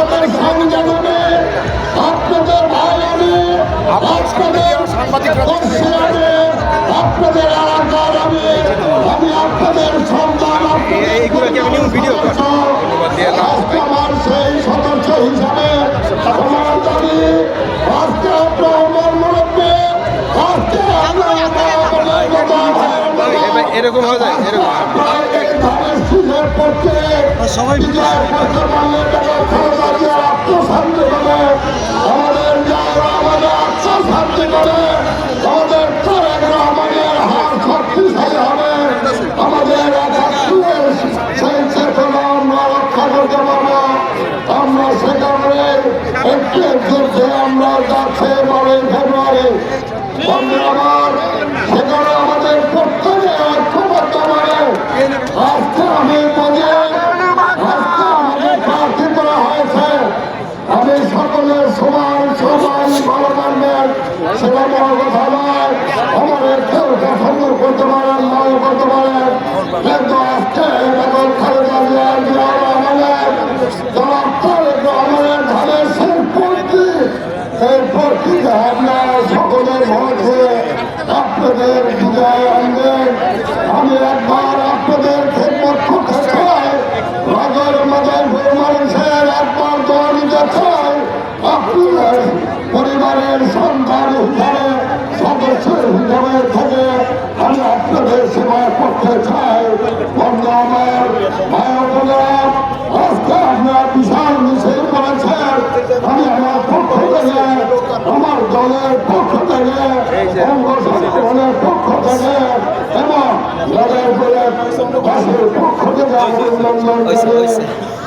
আপনাদের সঙ্গে নেবে আপনাদের ভাই আমি আপনাদের আপনাদের এলাকার আমি আমি আপনাদের সন্তান আপনাদের সদস্য। এরকম হয়ে যায় এরকম। সবাই আমাদের যারা আমাদের আত্মশান্তি করে সেটা বড় কথা নয় আমাদের কেউ পছন্দ করতে পারেন নয় করতে পারেন আপনাদের আমি একবার আপনাদের খেদমত করতে চাই রাজার মাজার মানুষের একবার দোয়া নিতে চাই আপনাদের পরিবারের সন্তান হিসাবে সদস্য হিসাবে থেকে আমি আপনাদের সেবা করতে চাই বন্ধু আমার ভাই বোনেরা আজকে আপনারা বিশাল মিছিল করেছেন আমি আমার পক্ষ থেকে আমার দলের পক্ষ থেকে অঙ্গ সংগঠনের পক্ষ থেকে এবং লড়াই করে পক্ষ থেকে অভিনন্দন করে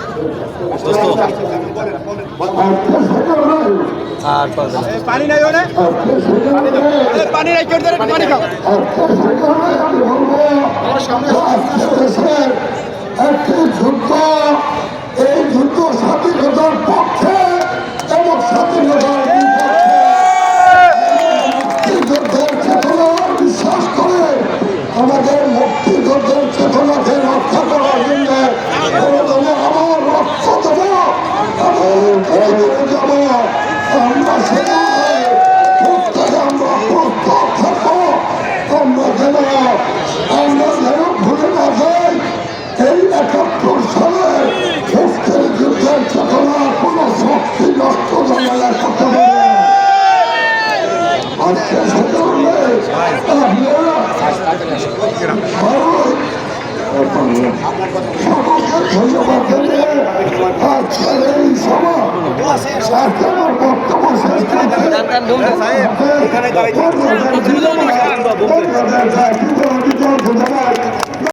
আর। পানি নাই ওনে পানি নাই পানি খাও। আমরা যেন আমরা যেন ভুলে না যাই এই একাত্তর সালে মুক্তির যুদ্ধের চেতনা কোনো শক্তি নষ্ট জায়গা করতে পারে আজকে